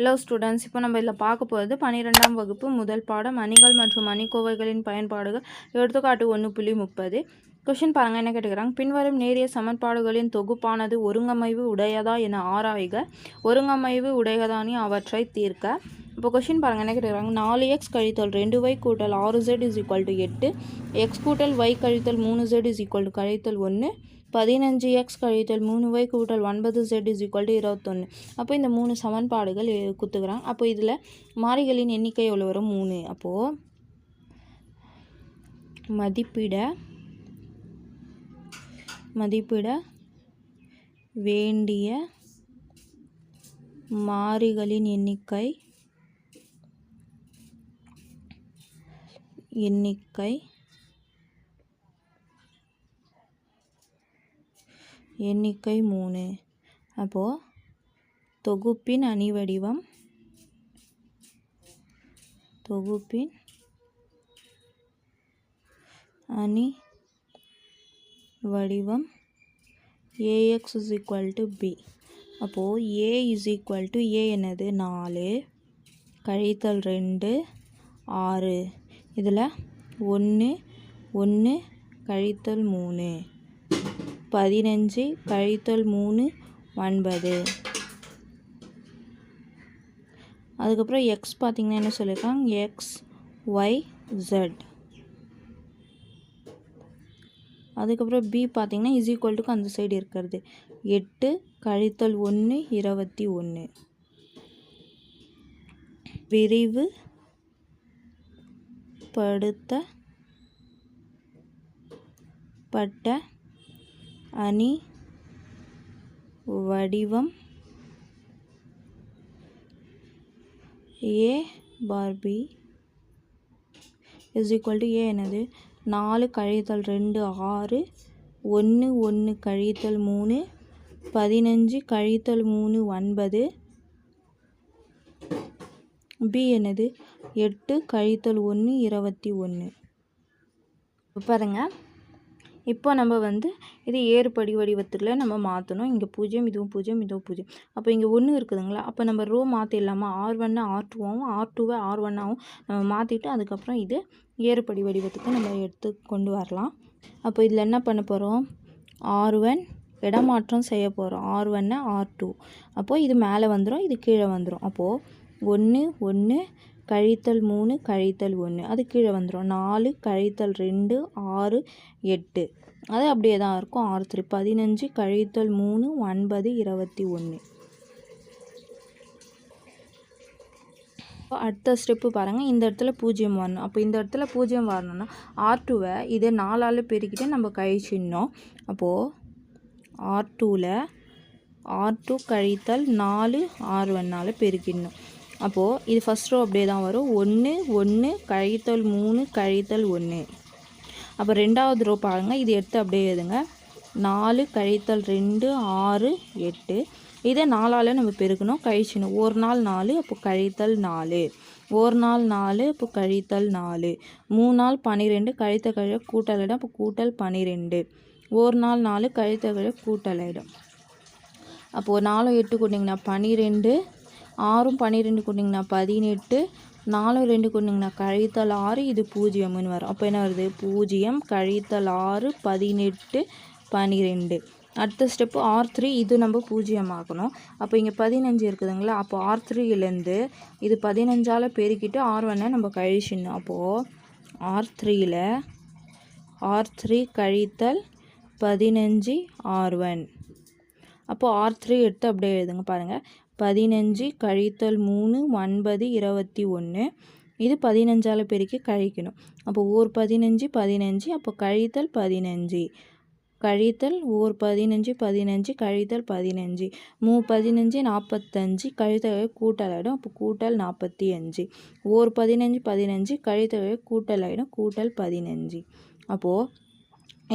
Hello students இப்போ நம்ம இதில் பார்க்க போகிறது பன்னிரெண்டாம் வகுப்பு முதல் பாடம் அணிகள் மற்றும் அணிக்கோவைகளின் பயன்பாடுகள். எடுத்துக்காட்டு ஒன்று புள்ளி முப்பது. கொஷின் பாருங்கள் என்ன கேட்டுக்கிறாங்க? பின்வரும் நேரிய சமன்பாடுகளின் தொகுப்பானது ஒருங்கமைவு உடையதா என ஆராய்க. ஒருங்கமைவு உடையதானி அவற்றை தீர்க்க. இப்போ கொஷின் பாருங்கள் என்ன கேட்டுக்கிறாங்க? நாலு எக்ஸ் கழித்தல் ரெண்டு ஒய் கூட்டல் ஆறு ஜெட் இஸ் ஈக்குவல் டு எட்டு. எக்ஸ் கூட்டல் ஒய் கழித்தல் மூணு ஜெட் இஸ் ஈக்குவல் டு கழித்தல் ஒன்று. பதினஞ்சு எக்ஸ் கழித்தல் மூணு ஒய் கூட்டல் ஒன்பது செட் இஸ் ஈக்குவல் டு இருபத்தொன்று அப்போ இந்த மூணு சமன்பாடுகள் குத்துக்கிறாங்க அப்போ இதில் மாறிகளின் எண்ணிக்கை எவ்வளோ வரும்? மூணு. அப்போது மதிப்பிட மதிப்பிட வேண்டிய மாறிகளின் எண்ணிக்கை எண்ணிக்கை எண்ணிக்கை மூணு. அப்போது தொகுப்பின் அணி வடிவம் தொகுப்பின் அணி வடிவம் a x is equal to b அப்போது a is equal to a என்னது? நாலு. கழித்தல் ரெண்டு ஆறு. இதில் ஒன்று ஒன்று கழித்தல் மூணு. பதினஞ்சு கழித்தல் மூணு ஒன்பது. அதுக்கப்புறம் எக்ஸ் பார்த்திங்கன்னா என்ன சொல்லியிருக்காங்க? எக்ஸ் ஒய் ஜெட் அதுக்கப்புறம் பி பார்த்திங்கன்னா இஸ் ஈக்குவல் அந்த சைடு இருக்கிறது. எட்டு கழித்தல் ஒன்று இருபத்தி ஒன்று விரிவு படுத்தப்பட்ட அணி வடிவம் a bar b is equal to a என்னது? நாலு கழித்தல் ரெண்டு ஆறு ஒன்று ஒன்று கழித்தல் மூணு பதினஞ்சு கழித்தல் மூணு ஒன்பது. பி என்னது? எட்டு கழித்தல் ஒன்று இருபத்தி ஒன்று பாருங்கள் இப்போ நம்ம வந்து இது ஏறுபடி வடிவத்தில் நம்ம மாற்றணும் இங்கே பூஜ்ஜியம் இதுவும் பூஜ்ஜியம் இதுவும் பூஜ்ஜியம். அப்போ இங்கே ஒன்று இருக்குதுங்களா? அப்போ நம்ம ரோ மாற்றிடலாமா ஆர் ஒன்று ஆர் டூவாகவும் ஆர் டூவை ஆர் ஒன்னாகவும் நம்ம மாற்றிட்டு அதுக்கப்புறம் இது ஏறுபடி வடிவத்துக்கு நம்ம எடுத்து கொண்டு வரலாம். அப்போ இதில் என்ன பண்ண போகிறோம் ஆர் ஒன் இடமாற்றம் செய்ய போகிறோம் ஆர் ஒன்று ஆர் டூ அப்போது இது மேலே வந்துடும் இது கீழே வந்துடும் அப்போது ஒன்று ஒன்று கழித்தல் மூணு கழித்தல் ஒன்று. அது கீழே வந்துடும் நாலு கழித்தல் ரெண்டு ஆறு எட்டு. அது அப்படியே தான் இருக்கும். ஆறு த்ரீ பதினஞ்சு கழித்தல் மூணு ஒன்பது இருபத்தி ஒன்று. அடுத்த ஸ்டெப்பு பாருங்கள் இந்த இடத்துல பூஜ்ஜியம் வரணும். அப்போ இந்த இடத்துல பூஜ்ஜியம் வரணும்னா ஆர் டூவை இதை நாலால் பெருக்கிட்டு நம்ம கழிச்சிடணும். அப்போது ஆர் டூவில் ஆர் டூ கழித்தல் நாலு ஆர் ஒன்னால் பெருக்கிடணும். அப்போது இது ஃபஸ்ட் ரோ அப்படியே தான் வரும். ஒன்று ஒன்று கழித்தல் மூணு கழித்தல் ஒன்று அப்போ ரெண்டாவது ரோ பாருங்கள் இது எடுத்து அப்படியே எழுதுங்க. நாலு கழித்தல் ரெண்டு ஆறு எட்டு. இதை நாலால் நம்ம பெருக்கணும். கழிச்சிடணும். ஒரு நாள் நாலு அப்போ கழித்தல் நாலு. ஒரு நாள் நாலு அப்போ கழித்தல் நாலு. மூணு நாள் பன்னிரெண்டு கழித்த கழிய கூட்டல் இடம் அப்போ கூட்டல் பன்னிரெண்டு ஒரு நாள் நாலு கழித்த கழிய கூட்டல் இடம். அப்போது நாலு எட்டு கொண்டிங்கன்னா பன்னிரெண்டு ஆறும் பன்னிரெண்டு கொண்டிங்கன்னா பதினெட்டு நாலும் ரெண்டு கொண்டிங்கன்னா கழித்தல் ஆறு இது பூஜ்ஜியம்னு வரும். அப்போ என்ன வருது? பூஜ்ஜியம் கழித்தல் ஆறு பதினெட்டு பன்னிரெண்டு. அடுத்த ஸ்டெப்பு ஆர் த்ரீ இது நம்ம பூஜ்ஜியம் ஆக்கணும் அப்போ இங்கே பதினஞ்சு இருக்குதுங்களா? அப்போ ஆர் த்ரீலேருந்து இது பதினஞ்சால் பெருக்கிட்டு ஆர் ஒன்னை நம்ம கழிச்சிடணும். அப்போது ஆர் த்ரீயில் ஆர் த்ரீ கழித்தல் பதினஞ்சு ஆர் ஒன் அப்போது ஆர் த்ரீ எடுத்து அப்படியே எழுதுங்க பாருங்கள் பதினஞ்சு கழித்தல் மூணு ஒன்பது இருபத்தி ஒன்று இது பதினஞ்சால் பெருக்கி கழிக்கணும். அப்போ ஓர் பதினஞ்சு பதினஞ்சு அப்போ கழித்தல் பதினஞ்சு. கழித்தல் ஓர் பதினஞ்சு பதினஞ்சு கழித்தல் பதினஞ்சு. மூ பதினஞ்சு நாற்பத்தஞ்சு கழித்தல் கூட்டல் ஆகிடும் அப்போ கூட்டல் நாற்பத்தி அஞ்சு ஓர் பதினஞ்சு பதினஞ்சு கழித்தல் கூட்டல் ஆகிடும் கூட்டல் பதினஞ்சு. அப்போது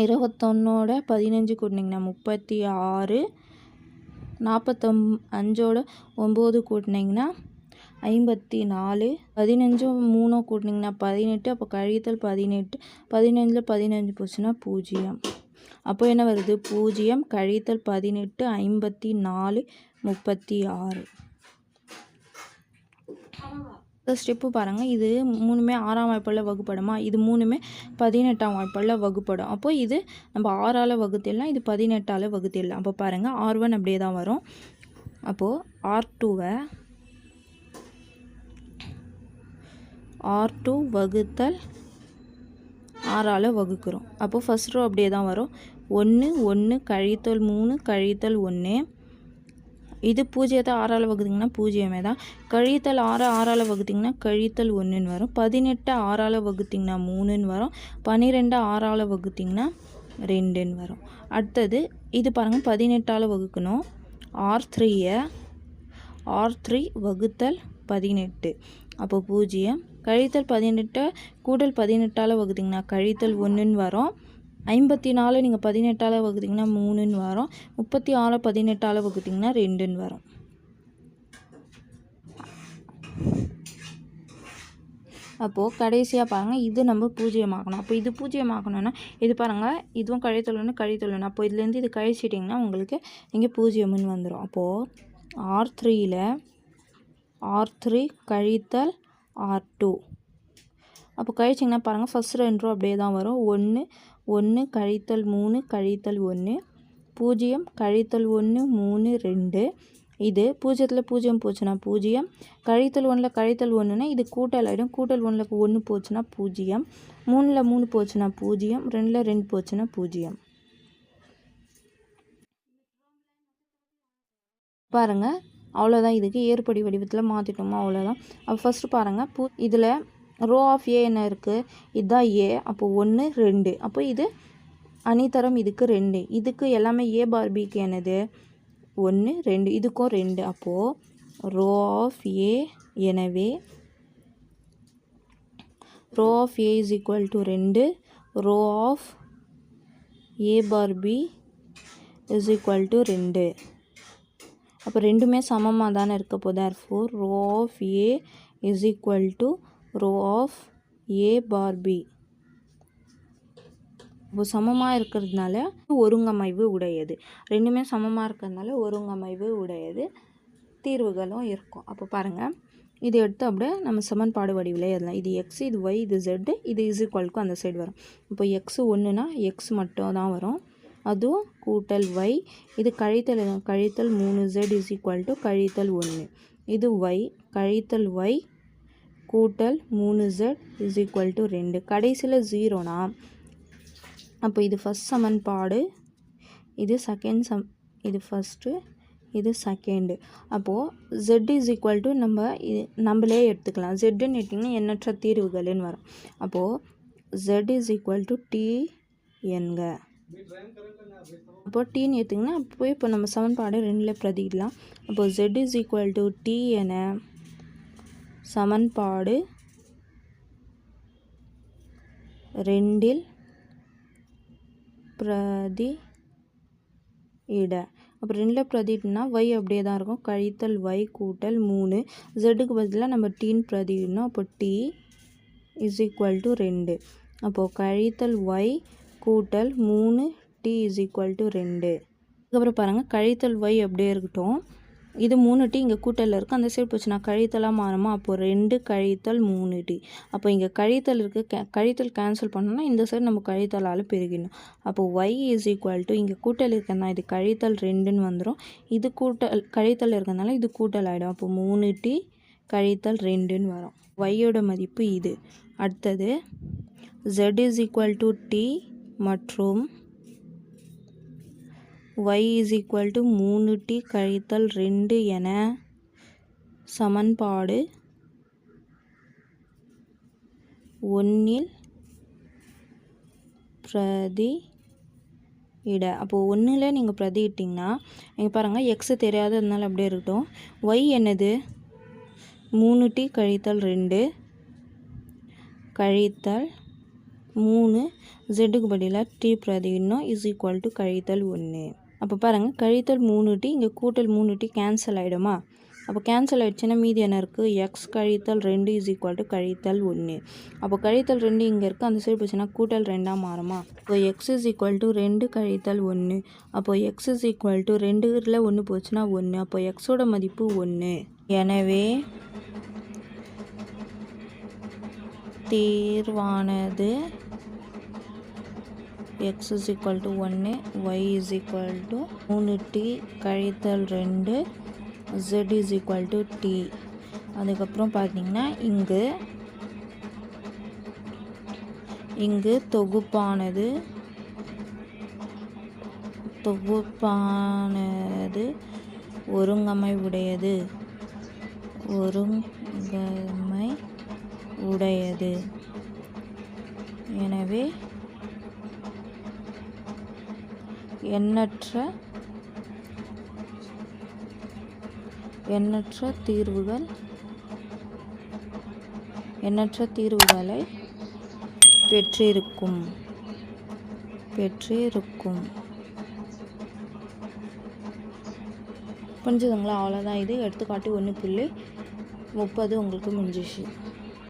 இருபத்தொன்னோட பதினஞ்சு கூட்டினிங்கன்னா முப்பத்தி ஆறு நாற்பத்தொம் அஞ்சோட ஒம்பது கூட்டினீங்கன்னா ஐம்பத்தி நாலு பதினஞ்சும் மூணும் கூட்டினீங்கன்னா பதினெட்டு. அப்போ கழித்தல் பதினெட்டு. பதினஞ்சில் பதினஞ்சு போச்சுன்னா பூஜ்ஜியம். அப்போ என்ன வருது? பூஜ்ஜியம். கழித்தல் பதினெட்டு ஐம்பத்தி நாலு முப்பத்தி ஆறு. ஸ்டெப்பு பாருங்கள் இது மூணுமே ஆறாம் வாய்ப்பில் வகுப்படமா? இது மூணுமே பதினெட்டாம் வாய்ப்பில் வகுப்படும். அப்போது இது நம்ம ஆறால் வகுத்திடலாம் இது பதினெட்டால் வகுத்திடலாம். அப்போ பாருங்கள் ஆர் ஒன் அப்படியே தான் வரும். அப்போது ஆர் டூவை ஆர் டூ வகுத்தல் ஆறால் வகுக்கிறோம். அப்போது ஃபஸ்ட் ரோ அப்படியே தான் வரும். ஒன்று ஒன்று கழித்தல் மூணு கழித்தல் ஒன்று இது பூஜ்ஜியத்தை ஆறால் வகுத்திங்கன்னா பூஜ்ஜியமே தான். கழித்தல் ஆறு ஆறால் வகுத்திங்கன்னா கழித்தல் ஒன்றுன்னு வரும். பதினெட்டு ஆறால் வகுத்திங்கன்னா மூணுன்னு வரும். பன்னிரெண்டு ஆறால் வகுத்திங்கன்னா ரெண்டுன்னு வரும். அடுத்தது இது பாருங்கள் பதினெட்டால் வகுக்கணும். ஆர் த்ரீயை ஆர் த்ரீ வகுத்தல் பதினெட்டு. அப்போ பூஜ்ஜியம் கழித்தல் பதினெட்டை கூடல் பதினெட்டால் வகுத்திங்கன்னா கழித்தல் ஒன்றுன்னு வரும். ஐம்பத்தி நாலு நீங்கள் பதினெட்டால் வகுத்திங்கன்னா மூணுன்னு வரும். முப்பத்தி ஆறு பதினெட்டால் வகுத்திங்கன்னா ரெண்டுன்னு வரும். அப்போது கடைசியாக பாருங்கள் இது நம்ம பூஜ்ஜியமாக்கணும். அப்போ இது பூஜ்ஜியமாக்கணும்னா இது பாருங்கள் இதுவும் கழித்தொழுன்னு கழித்தொழுன்னு. அப்போ இதுலேருந்து இது கழிச்சிட்டிங்கன்னா உங்களுக்கு இங்கே பூஜ்ஜியம்னு வந்துடும் அப்போது ஆர் த்ரீயில் ஆர் த்ரீ கழித்தல் ஆர் டூ அப்போ கழிச்சிங்கன்னா பாருங்கள் ஃபஸ்ட் ரெண்டு ரூபா அப்படியே தான் வரும். ஒன்று ஒன்று கழித்தல் மூணு கழித்தல் ஒன்று. பூஜ்ஜியம் கழித்தல் ஒன்று மூணு ரெண்டு. இது பூஜ்ஜியத்தில் பூஜ்ஜியம் போச்சுன்னா பூஜ்ஜியம். கழித்தல் ஒன்றில் கழித்தல் ஒன்றுனா இது கூட்டல் ஆகிடும் கூட்டல் ஒன்றில் ஒன்று போச்சுன்னா பூஜ்ஜியம். மூணில் மூணு போச்சுன்னா பூஜ்ஜியம். ரெண்டில் ரெண்டு போச்சுன்னா பூஜ்ஜியம். பாருங்கள் அவ்வளோதான் இதுக்கு ஏற்படி வடிவத்தில் மாற்றிட்டோமா அவ்வளோதான் அப்போ ஃபஸ்ட்டு பாருங்கள் பூ இதில் ரோ ஆஃப் ஏ என்ன இருக்குது இதுதான் ஏ. அப்போ ஒன்று ரெண்டு. அப்போ இது அணித்தரம் இதுக்கு ரெண்டு. இதுக்கு எல்லாமே ஏ பார் பிக்கு என்னது? ஒன்று ரெண்டு. இதுக்கும் ரெண்டு. அப்போது ரோ ஆஃப் ஏ எனவே row of a is equal to ரெண்டு. Row of a bar b is equal to ரெண்டு. அப்போ ரெண்டுமே சமமாக தானே இருக்க போதா? For row of a is equal to row of a bar b. இப்போ சமமாக இருக்கிறதுனால ஒருங்கமைவு உடையது. ரெண்டுமே சமமாக இருக்கிறதுனால ஒருங்கமைவு உடையது. தீர்வுகளும் இருக்கும். அப்போ பாருங்கள் இது எடுத்து அப்படியே நம்ம சமன்பாடு வடிவில் எழுதலாம். இது எக்ஸ் இது ஒய் இது ஜெட்டு இது இஸ் அந்த சைடு வரும். இப்போ எக்ஸ் ஒன்றுனா எக்ஸ் மட்டும் தான் வரும். அதுவும் கூட்டல் ஒய் இது கழித்தல் கழித்தல் மூணு ஜெட் இஸ் ஈக்குவல் டு கழித்தல் ஒன்று இது ஒய் கழித்தல் ஒய் கூட்டல் மூணு ஜெட் இஸ் ஈக்குவல் டு ரெண்டு. கடைசியில் ஜீரோனா அப்போ இது ஃபஸ்ட் சமன்பாடு இது செகண்ட் சம் இது ஃபஸ்ட்டு இது செகண்டு அப்போது ஜெட் இஸ் ஈக்குவல் டு நம்ம இது நம்மளே எடுத்துக்கலாம். ஜெட்டுன்னு எடுத்திங்கன்னா எண்ணற்ற தீர்வுகள்னு வரும். அப்போது z is equal to t என்க அப்போ டீன்னு எடுத்திங்கன்னா அப்போ இப்போ நம்ம சமன்பாடு ரெண்டில் பிரதிக்கலாம் அப்போது z is equal to t என சமன்பாடு ரெண்டில் பிரதி இட அப்போ ரெண்டில் பிரதிட்டுனா ஒய் அப்படியே தான் இருக்கும். கழித்தல் ஒய் கூட்டல் மூணு. ஜெட்டுக்கு பதிலாக நம்ம டீன் பிரதிடணும் அப்போ டி இஸ் ஈக்குவல் டு ரெண்டு. அப்போது கழித்தல் ஒய் கூட்டல் மூணு டி இஸ் ஈக்குவல் டு ரெண்டு. அதுக்கப்புறம் பாருங்கள் கழித்தல் ஒய் அப்படியே இருக்கட்டும். இது மூணு டி இங்கே கூட்டலில் இருக்குது அந்த சைடு போச்சுன்னா கழித்தலாக மாறுமா அப்போது ரெண்டு கழித்தல் மூணு டி. அப்போ இங்கே கழித்தல் இருக்குது கே கழித்தல் கேன்சல் பண்ணோன்னா இந்த சைடு நம்ம கழித்தலால் பெருகிடணும். அப்போது ஒய் இஸ் ஈக்குவல் டு இங்கே கூட்டல் இருக்கிறதுனா இது கழித்தல் ரெண்டுன்னு வந்துடும் இது கூட்டல் கழித்தல் இருக்கிறதுனால இது கூட்டல் ஆகிடும் அப்போ மூணு டி கழித்தல் ரெண்டுன்னு வரும். ஒய்யோட மதிப்பு இது. அடுத்தது z is equal to t மற்றும் y இஸ் ஈக்குவல் டு மூணு டி கழித்தல் ரெண்டு என சமன்பாடு ஒன்றில் பிரதி இட அப்போது ஒன்றில் நீங்கள் பிரதி இட்டிங்கன்னா இங்கே பாருங்கள் எக்ஸு தெரியாததுனால அப்படியே இருக்கட்டும். ஒய் என்னது? மூணு டி கழித்தல் ரெண்டு கழித்தல் மூணு. ஜெட்டுக்கு பதிலாக டி பிரதியிடணும் இஸ் ஈக்குவல் டு கழித்தல் ஒன்று அப்போ பாருங்கள் கழித்தல் மூணு டி இங்கே கூட்டல் மூணு டி கேன்சல் ஆகிடுமா அப்போ கேன்சல் ஆகிடுச்சுன்னா மீதி என்ன இருக்குது எக்ஸ் கழித்தல் ரெண்டு இஸ் ஈக்குவல் டு கழித்தல் ஒன்று அப்போ கழித்தல் ரெண்டு இங்கே இருக்குது அந்த சைடு போச்சுன்னா கூட்டல் ரெண்டாக மாறுமா? இப்போ எக்ஸ் இஸ் ஈக்குவல் டு ரெண்டு கழித்தல் ஒன்று அப்போ எக்ஸ் இஸ் ஈக்குவல் டு ரெண்டுல ஒன்று போச்சுன்னா ஒன்று அப்போ எக்ஸோட மதிப்பு ஒன்று எனவே தீர்வானது எக்ஸ் இஸ் ஈக்குவல் டு ஒன்று ஒய் இஸ் ஈக்குவல் டு மூணு டி கழித்தல் ரெண்டு z is equal to t அதுக்கப்புறம் பார்த்தீங்கன்னா இங்கு இங்கு தொகுப்பானது தொகுப்பானது ஒருங்கமை உடையது ஒருங்கமை உடையது. எனவே எண்ணற்ற எண்ணற்ற தீர்வுகள் எண்ணற்ற தீர்வுகளை பெற்றிருக்கும் பெற்றிருக்கும். புரிஞ்சுதுங்களா? அவ்வளோதான் இது எடுத்துக்காட்டி ஒன்று புள்ளி முப்பது உங்களுக்கு முடிஞ்சிச்சு.